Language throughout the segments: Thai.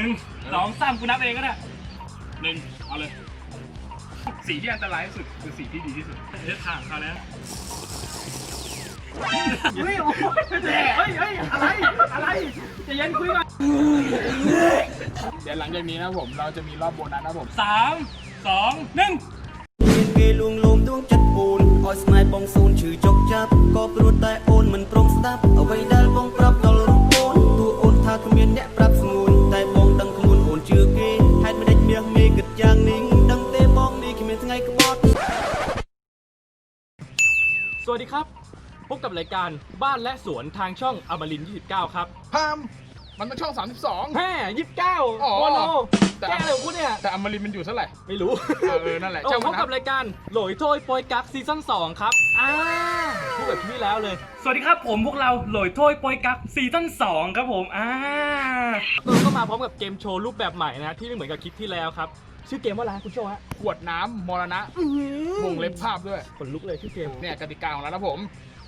ึ่งสองสามกูนับเองก็ได้หนึ่งเอาเลย สีที่อันตรายที่สุดคือสีที่ดีที่สุดเดี๋ยวถามเขาแล้วเฮ้ยโอ้ยเฮ้ยเฮ้ยอะไรอะไรจะเย็นคุยกันเดี๋ยวหลังจากนี้นะผมเราจะมีรอบโบนัสนะผมสามสองหนึ่ง Hãy subscribe cho kênh Ghiền Mì Gõ Để กับรายการบ้านและสวนทางช่องอมรินทร์29 ครับพามมันเป็นช่อง32แฮ่29อ๋อโอโนแต่ แก้อะไรของคุณเนี่ยแต่อมรินทร์มันอยู่เท่าไหร่ ไม่รู้เออเออนั่นแหละโอ้ช่างพมันบนะ กับรายการโหลอยโทยโปรยกักซีซั่น2ครับอ่าพูดแบบที่แล้วเลย สวัสดีครับผมพวกเราโหลอยถ้วยโปรยกักซีซั่นสองครับผมอ่าเออก็มาพร้อมกับเกมโชว์รูปแบบใหม่นะ ที่ไม่เหมือนกับคลิปที่แล้วครับ ชื่อเกมว่าอะไรคุณโชว์ฮะขวดน้ำมรณะวงเล็บภาพด้วย ขนลุกเลยชื่อเกมเนี่ยกติกาของเรานะผม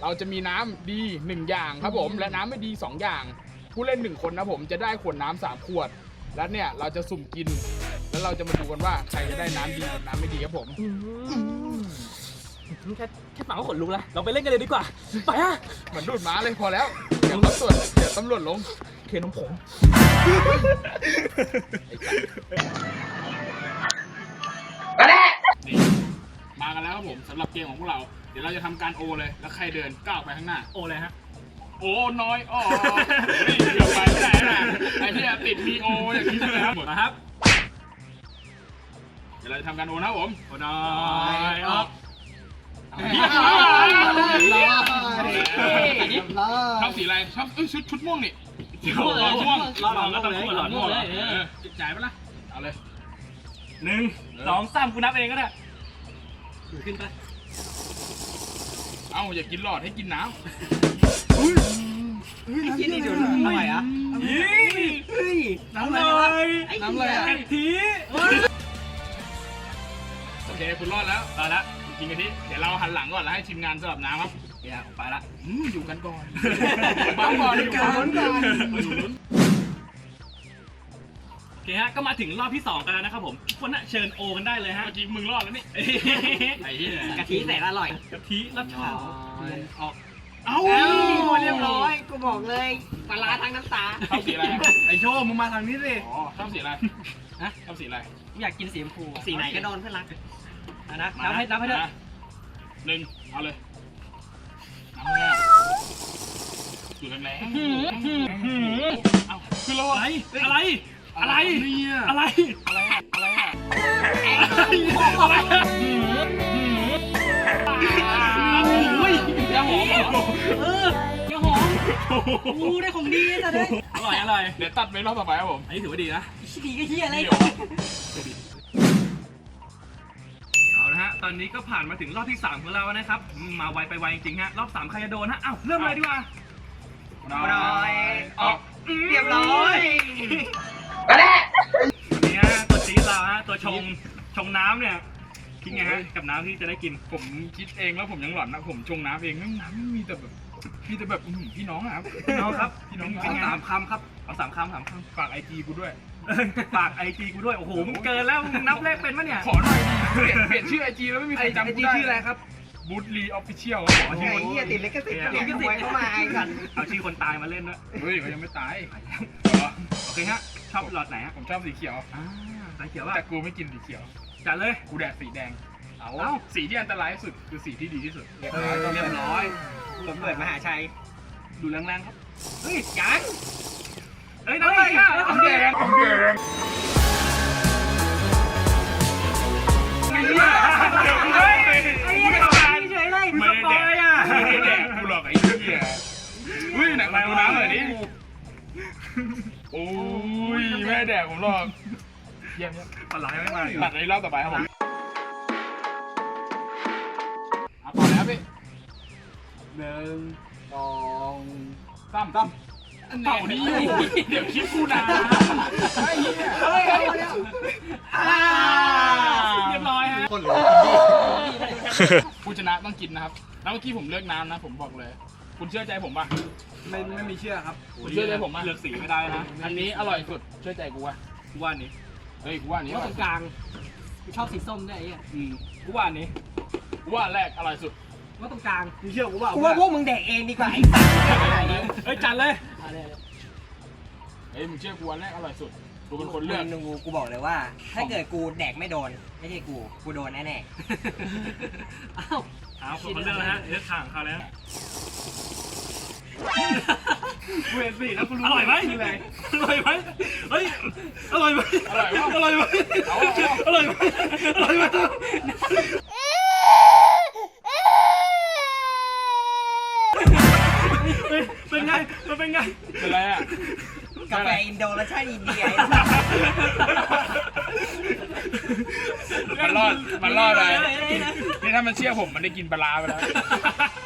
เราจะมีน้ำดี 1 อย่างครับผมและน้ำไม่ดี 2 อย่าง ผู้เล่น 1 คนนะผมจะได้ขวดน้ำสามขวด แล้วเนี่ยเราจะสุ่มกิน แล้วเราจะมาดูกันว่าใครจะได้น้ำดีกับน้ำไม่ดีครับผม แค่แค่ฟังก็ขนลุกแล้วเราไปเล่นกันเลยดีกว่า ไปอะเหมือนดูดม้าเลยพอแล้วเดี๋ยวตำรวจเดี๋ยวตำรวจลง เคนมผงนี่ กันแล้วครับผมสำหรับเกมของพวกเรา เดี๋ยวเราจะทำการโอเลย แล้วใครเดินก้าวไปข้างหน้า โอ้เลยฮะ โอ้น้อยอ๋อเฮ้ยเดี๋ยวไปไม่ได้นะไอ้เหี้ยติดมีโออย่างนี้เลยครับนะครับ เดี๋ยวเราจะทำการโอนะครับผมโอ้น้อยออกชอบสีอะไรชอบเอ้ยชุดชุดม่วงนี่ม่วงเลยม่วงหลอดก็ต้องพูดหลอดม่วงเลยเออจ่ายปะล่ะเอาเลยหนึ่งสองสามกูนับเองก็ได้ ขึ้นไปเอ้าอย่ากินหลอดให้กินน้ที่นี่เดี๋ยวอร่อยอะยี่เฮ้ยน้ำเลยำน้ำอะไรอะกะทิโอเคคุณรอดแล้วเอาละกินกะทิเดี๋ยวเราหันหลังก่อนแล้วให้ทีมงานสลับน้ำครับเดี๋ยวไปละอืมอยู่กันก่อนบ้านก่อนอยู่กันก่อนอยู่ลุ้น โอเคฮะก็มาถึงรอบที่สองกันแล้วนะครับผมทุกคนน่ะเชิญโอกันได้เลยฮะเมื่อกี้มึงรอดแล้วนี่ไอ้เหี้ยกะทิแสนอร่อยกะทิรับชอบออกเอ้าเรียบร้อยกูบอกเลยปลาร้าทั้งน้ำตาชอบสีอะไรไอโชว์มึงมาทางนี้สิอ๋อชอบสีอะไรฮะชอบสีอะไรอยากกินสีชมพูสีไหนก็โดนเพื่อนรักอะนะมานับให้นับให้ด้วยมาหนึ่งเอาเลยน้ำแรกอยู่แรงๆเอ้าคือเราอะไรอะไร อะไรเนี่ยอะไร อะไรอะอะไรอะอะไรโอ้ยยาหอมเหรอเออเจ้าหอมกูได้ของดีซะด้วยอร่อยอร่อยเดี๋ยวตัดไปรอบต่อไปครับผมอันนี้ถือว่าดีนะชิดีก็เฮียอะไรเดี๋ยวเอาละฮะตอนนี้ก็ผ่านมาถึงรอบที่ 3 ของเรานะครับอืมมาไวไปไวจริงๆฮะรอบ3ใครจะโดนฮะอ้าวเริ่มเลยดีกว่าน้อยออกเรียบร้อยนี่ฮะตัว ซีดเราฮะตัวชงชงน้ำเนี่ยคิดไงฮะกับน้ำที่จะได้กิน ผมคิดเองแล้วผมยังหลอนนะผมชงน้ำเองน้ำน้ำมีแต่แบบมีแต่แบบอื้อหือพี่น้องอะครับพี่น้องครับพี่น้องเป็นไงสามคำครับเอาสามคำสามคฝากไอจีกูด้วยำฝากไอจีกูด้วยโอ้โหมึงเกินแล้วมึงนับเลขเป็นปะเนี่ยขอหน่อยดิเปลี่ยนเปลี่ยนชื่อไอจีแล้วไม่มีใครจำกูได้ชื่ออะไรครับบูธลีออฟฟิเชียลครับผมไอ้ชื่อเฮียติดลิขสิทธิ์ลิขสิทธิ์เข้ามาไอ้สันเอาชื่อคนตายมาเล่นด้วยเฮ้ยเขายังไม่ตายเหรอโอเคฮะชอบหลอดไหนฮะผมชอบสีเขียว อ่าสายเขียวว่าแต่กูไม่กินสีเขียวจัดเลยกูแดกสีแดง เอาเอ้า สีที่อันตรายที่สุดคือสีที่ดีที่สุดเรียบเอร้อยอเรียบร้อยผมเปิดมหาชัย ดูแรงๆครับ เฮ้ยยังเอ้ยน้ำอะไรอะผมแดงผมแดงเฮ้ยไอ้เหี้ยเฉยเลยไม่ได้แดกอะไม่ได้แดกกูหรอกไอ้เหี้ยเฮ้ยไหนมาดูน้ำหน่อยดิโอ้ยไม่ได้แดกผมหรอก เยี่ยมเยี่ยมปลาไหลไม่มาอีกตัดในรอบต่อไปครับผมเอาต่อแล้วพี่หนึ่งสองสามสามเต่านี้อยู่เดี๋ยวคิดกูนะไอ้เหี้ยเฮ้ยอ่าเรียบร้อยฮะผู้ชนะต้องกินนะครับ แล้วเมื่อกี้ผมเลือกน้ำนะ ผมบอกเลยผคุณเชื่อใจผมป่ะ ไม่ไม่มีเชื่อครับ คุณเชื่อใจผมป่ะเลือกสีไม่ได้นะ อันนี้อร่อยสุด เชื่อใจกูว่ะกูว่านี้ เฮ้ยกูว่าอันนี้อว่าร่ตอรยงกลางกูชอบสีส้มด้วยไอ้เหี้ยอืมกูว่านี้กูว่าอันแรกอร่อยสุดว่าตรงกลางมึงเชื่อกูว่ากูว่าพวกมึงแดกเองดีกว่าไอ้สัสเฮ้ยจัดเลยเฮ้ยมึงเชื่อกูอันแรกอร่อยสุดกูเป็นคนเลือกมึงกูกูบอกเลยว่า ถ้าเกิดกูแดกไม่โดน ไม่ใช่กู กูโดนแน่อ้าว เอาคนเลือกนะฮะเลือกข้างเขาแล้ว กูเห็นสีแล้วกูรู้อร่อยไหมอร่อยไหมเฮ้ย อร่อยไหมอร่อยปะอร่อยไหมเอาเอาเอาอร่อยไหมอร่อยไหมเป็นไง มันเป็นไง เป็นไรอะๆกาแฟอินโดรสชาติอินเดียมันรอด มันรอดเลยนี่ถ้ามันเชื่อผมมันได้กินปลาร้าไปแล้วเอาฮะก็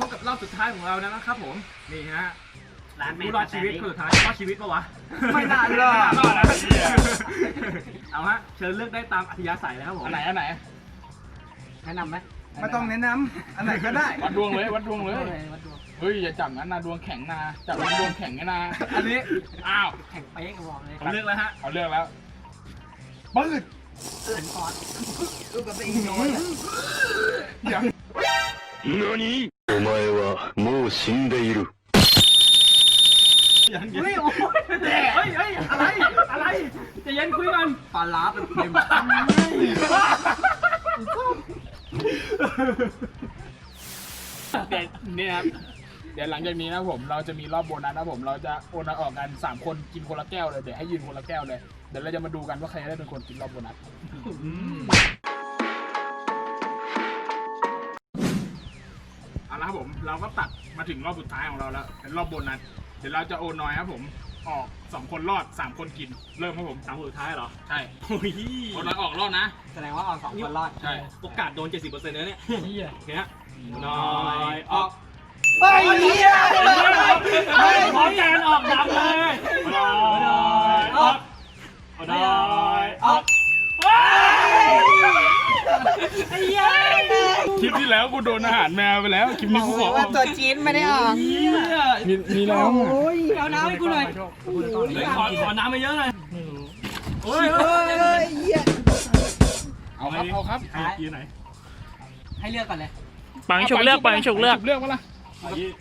พบกับรอบสุดท้ายของเราแล้วนะครับผมนี่ฮะร้านแม่ผู้รอดชีวิตคือสุดท้ายรอดชีวิตปะวะไม่น่ารอดไม่น่ารอดนะเอาฮะเชิญเลือกได้ตามอัธยาศัยแล้วครับผมอันไหนอันไหนแนะนำไหมไม่ต้องแนะนำอันไหนก็ได้วัดดวงเลยวัดดวงเลยวัดดวงเฮ้ยอย่าจับงั้นนะดวงแข็งนะจับมันดวงแข็งนะ อันนี้อ้าวแข่งเป๊กกูบอกเลยผมเลือกแล้วฮะเอาเลือกแล้วปืดหันคอร์สลูกกาแฟอินโดรยัง何お前はもう死んでいる。 เฮ้ยโอ้ยเฮ้ยเฮ้ยอะไร อะไรใจะเย็นคุยกัน ปลาล้าเป็นเค็ม เดี๋ยวนี่นะครับ เดี๋ยวหลังจากนี้นะผม เราจะมีรอบโบนัสนะผม เราจะโอนออกกันสามคนกินคนละแก้วเลย เดี๋ยวให้ยืนคนละแก้วเลย เดี๋ยวเราจะมาดูกันว่าใครจะได้เป็นคนกินรอบโบนัส เอาละครับผมเราก็ตัดมาถึงรอบสุดท้ายของเราแล้วเป็นรอบโบนัสเดี๋ยวเราจะโอนน้อยครับผมออกสองคนรอดสามคนกิน เริ่มครับผมสามคนสุดท้ายเหรอ ใช่โอ้ยโอนน้อยออกรอดนะ แสดงว่าออนสองคนรอดใช่ โอกาสโดน 70%เลยเนี่ยเหี้ยโอเคฮะน้อยออกเฮ้ยเหี้ยเฮ้ยขอแกนออกดำเลยน้อยออกน้อยออกไอ้เหี้ย คลิปที่แล้วกูโดนอาหารแมวไปแล้ว คลิปนี้กูขออว่าอกตัวจีนไม่ได้ออกมีมีแล้วโอ้ยเอาน้ำให้กูหน่อยเฮ้ยขอขอน้ำมาเยอะหน่อยโอ้ยเฮ้ยเหี้ยเอาครับ เอาครับยืนไหนให้เลือกก่อนเลยปังฉุกเลือกปังฉุกเลือกเลือกวะล่ะยิง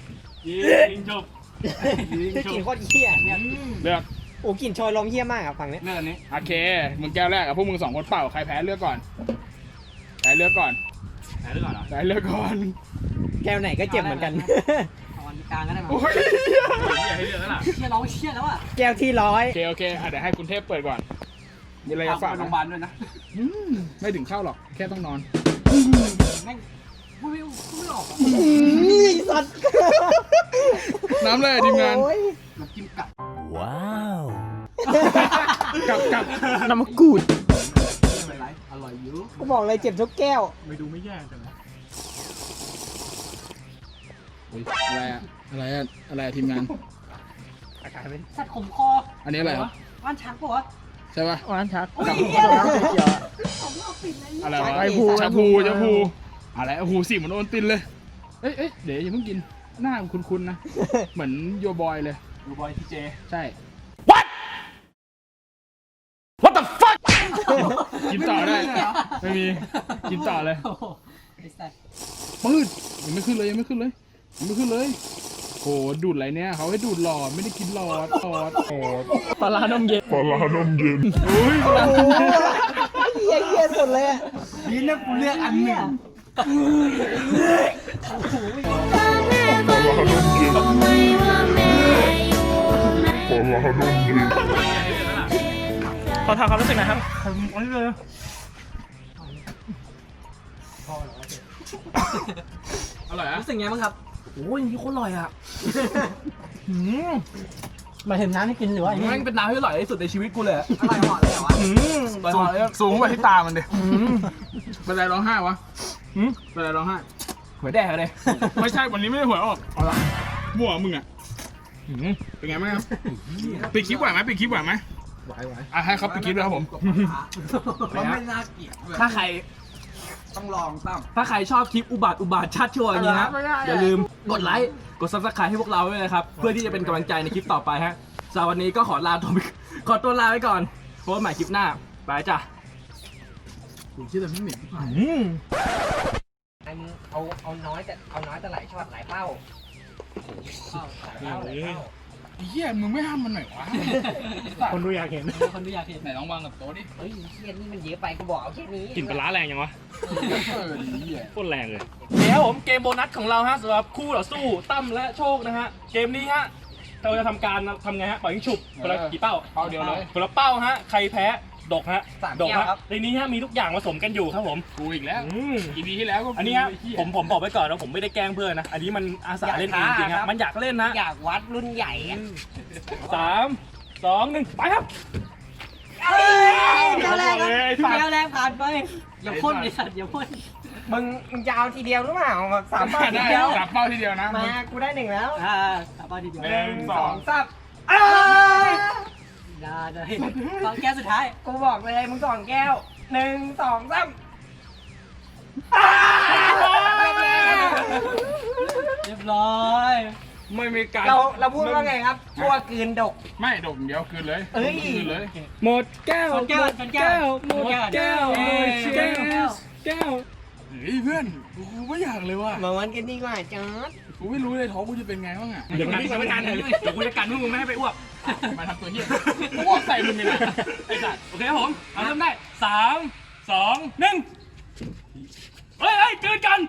ยิงจบคือกลิ่นโคตรเหี้ยเนี่ยเลือกโอ้กลิ่นโชยลมเหี้ยมากอะฝั่งเนี้ยเลือกอันนี้โอเค มึงแก้วแรกอะพวกมึงสองคนเป่าใครแพ้เลือกก่อน ใครเลือกก่อนไหนเลือกก่อนเหรอใครเลือกก่อนแก้วไหนก็เจ็บเหมือนกัน เอาอันกลางก็ได้มั้งโอ้ยอยากให้เลือกแล้วล่ะเชี่ยร้องเชี่ยแล้วอะแก้วที่ร้อย โอเคโอเคอะเดี๋ยวให้คุณเทพเปิดก่อนมีอะไรจะฝากโรงพไหมยาบาลด้วยนะอืมไม่ถึงเข้าหรอกแค่ต้องนอนแม่งพูดไม่พูดไม่ออกอะสัตว์น้ำเลยทีมงานโอ้ยน้ำจิ้มกัดกลับกลับน้ำกูดไม่เป็นไรอ ร่อยอยู่กูบอกเลยเจ็บทุกแก้ว ไม่ดูไม่แย่จังนะอะไรอะอะไรอะอะไรอะทีมงานสัตว์ขมคออันนี้อะไรครับว่านช้างปะวะใช่ปะวานชักโอ้ยเหี้ยอะไรวะไอ้ภูชาพูชาพูอะไรโอ้โหสีเหมือนโอนตินเลยเอ้ยเอ้ยเดี๋ยวอย่าเพิ่งกินหน้าคุ้นๆนะ เหมือนโยบอยเลย ดูบอยทีเจ ใช่ กินต่อได้ ไม่มี กินต่อเลยโอ้โหไอ้สัตว์ปืดยังไม่ขึ้นเลยยังไม่ขึ้นเลยยังไม่ขึ้นเลยโหดูดอะไรเนี่ยเขาให้ดูดหลอดไม่ได้กินหลอดหลอดโอ้ปลาร้านมเย็นโอ้ยโอ้เหี้ยเหี้ยสุดเลยอะนี่นะกูเลือกอันหนึ่ง ขอถามความรู้สึกหนะครับอร่อยอะรู้สึกไงบ้างครับโอ้ยนี่โคตรอร่อยอะหมายถึงน้ำให้กินหรือว่าไอ้นี่แม่งเป็นน้ำที่อร่อยที่สุดในชีวิตกูเลยอะอร่อยเหมาะเลยเหรอวะอร่อยเลยสูงไปที่ตามันดิเป็นไรร้องไห้วะเป็นไรร้องไห้หัวแดงเลยไม่ใช่วันนี้ไม่ได้หวยออกเอาละมั่วมึงอะเป็นไงบ้างครับปิดคลิปไหวไหมปิดคลิปไหวไหม ไหวไหวอะให้เขาปิดคลิปเลยครับผม มันไม่น่าเกลียดเลยถ้าใครต้องลองตั้ม ถ้าใครชอบคลิปอุบาทอุบาทชัดชัวร์อย่างนี้ฮะอย่าลืมกดไลค์กด subscribe ให้พวกเราด้วยนะครับ เพื่อที่จะเป็นกำลังใจในคลิปต่อไปฮะสำหรับวันนี้ก็ขอลาตัวไปขอตัวลาไปก่อนพบกันใหม่คลิปหน้าบายจ้ะ ผมคิดแต่พี่เหม็นไอ้มึงเอาเอาน้อยแต่เอาน้อยแต่หลายช็อตหลายเป้าหลายเป้าหลายเป้า ไอ้เหี้ยมึงไม่ห้ามมันหน่อยวะคนดูอยากเห็น คนที่อยากเห็นไหนลองวางกับโต๊ะดิเฮ้ยเฮียนี่มันเยอะไปกูบอกเอาแค่นี้กลิ่นปลาร้าแรงยังวะเออดีเหี้ยโคตรแรงเลยเดี๋ยวผมเกมโบนัสของเราฮะสำหรับคู่ต่อสู้ตั้มและโชคนะฮะ เกมนี้ฮะเราจะทำการทำไงฮะปล่อยยิงฉุบคนละกี่เป้าเป้าเดียวเลยคนละเป้าฮะใครแพ้ ดกฮะสามดกแก้วฮะครับในนี้ฮะมีทุกอย่างผสมกันอยู่ครับผมกูอีกแล้วอืม อีพีที่แล้วก็กูอันนี้ฮะไเหี้ยผมผมบอกไว้ก่อนนะผมไม่ได้แกล้งเพื่อนนะ อันนี้มันอาสาเล่นเองจริงๆครับมันอยากเล่นนะอยากวัดรุ่นใหญ่อะสามสองหนึ่งไปครับเดียวแรกครับเดียวแรกผ่านไป อย่าพ่นไอสัตว์อย่าพ่น มึงมึงจะเอาทีเดียวหรือเปล่าสามเป้าทีได้เดียวกลับเป้าทีเดียวนะมา กูได้หนึ่งแล้วอ่าสาบานทีเดียวหนึ่งสสออง งซับได้ได้สองแก้วสุดท้าย กูบอกเลยมึงสองแก้วหนึ่งสองซับเรียบร้อย ไม่มีการเราเราพูดว่าไงครับชั่วกลืนดก ไม่ดมเดียวคืนเลยเอ้ย คืนเลยหมดแก้วชนแก้วชนแก้วหมดแก้วเอ้ยแก้วแก้วเฮ้ยเพื่อนกูไม่อยากเลยว่ะมาวันกันดีกว่าจอร์ด กูไม่รู้เลยท้องกูจะเป็นไงบ้างอะเดี๋ยวกันเดี๋ยวกันเดี๋ยวกูจะกันพวกมึงไม่ให้ไปอ้วกมาทำตัวเหี้ยกูอ้วกใส่มึงเลยนะไอ้สัตว์โอเคครับผมเอาเริ่มได้สามสองหนึ่งเฮ้ยเฮ้ยเกินกัน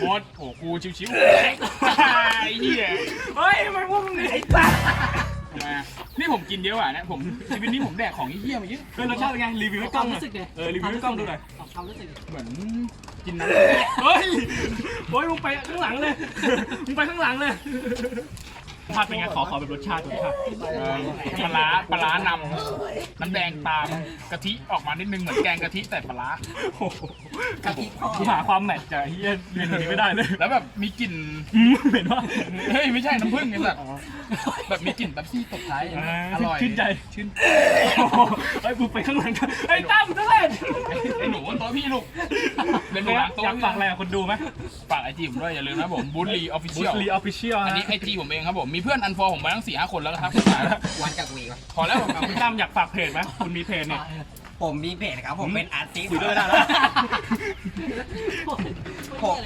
หมดโอ้กูชิวๆไอ้เหี้ยเฮ้ยทำไมพวกมึงไอ้สัสทำไมอะนี่ผมกินเยอะอะเนี่ยผมชีวิตนี้ผมแดกของเหี้ยมาเยอะเออรสชาติเป็นไงรีวิวให้กล้องหน่อยรู้สึกไงเออรีวิวให้กล้องดูหน่อยความรู้สึกเหมือนกินน้ำเฮ้ยโอ้ยมึงไปข้างหลังเลยมึงไปข้างหลังเลยรส ชาติเป็นไงขอขอแบบรสชาติรสชาติเออปลาร้าปลาร้านำน้ำแดงตามกะทิออกมานิดนึงเหมือนแกงกะทิแต่ปลาร้าโอ้โหกะทิพ่อหาความแมทจากเฮียเรียนอย่างนี้ไม่ได้เลย แล้วแบบมีกลิ่น อืมเห็นว่า เฮ้ย ไม่ใช่น้ำผึ้งไอ้สัตว์แบบมีกลิ่นแบบซี่ตกท้ายอร่อยชื่นใจ ชื่นโอ้โหไอ้ยมึงไปข้างหลังกันไอ้ตั้มตั้งเล่นไอ้หนู บนโต๊ะพี่ลูกเป็นหนูอยาล้างกโต๊ะอยากฝากอะไรกับคนดูไหมฝากไอจีผมด้วยอย่าลืมนะผมบูลลีออฟฟิบุเชียสลลีออฟฟิเชียลอันนี้ไอจีผมเองครับผม มีเพื่อนอันฟอร์ผมมาตั้งสี่ห้าคนแล้วนะครับวันกับวีวะพอแล้วผมคุณตั้มอยากฝากเพจไหมคุณมีเพจเนี่ย ผมมีเพจครับผมเป็นอาร์ติสต์คุยด้วยได้แล้ว ผม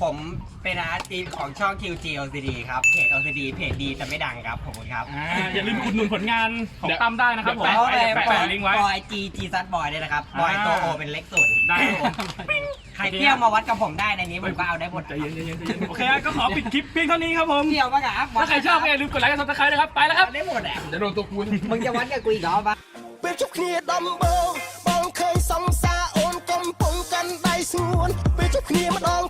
ผมเป็นอาร์ติสต์ของช่อง QG LCD ครับเพจ LCD เพจดีแต่ไม่ดังครับผมครับ อ่า อย่าลืมอุดหนุนผลงานของตั้มได้นะครับผม เดี๋ยว เขาเลย แปะ บอ แปะ ย ลิงก์ไว้ บอยจีจีซัดบอยเลยนะครับ บอย อ่า ตัวโอเป็นเล็กสุด ได้ครับผม ใครเที่ยวมาวัดกับผมได้ในนี้ผมก็เอาได้หมด ใจเย็นใจเย็นใจเย็นโอเคก็ขอปิดคลิปเพียงเท่านี้ครับผม เที่ยวมากับ ถ้าใครชอบก็อย่าลืมกดไลค์กดซับสไครต์นะครับ ไปแล้วครับ ได้หมดอ่ะ จะโดนตัวกู มึงจะวัดกับกูอีกเหรอปะ ពេលជប់គ្នាដំបងបងឃើញសំសាអូនកំពុងកាន់ដៃស្ងួនពេលជប់គ្នាម្ដង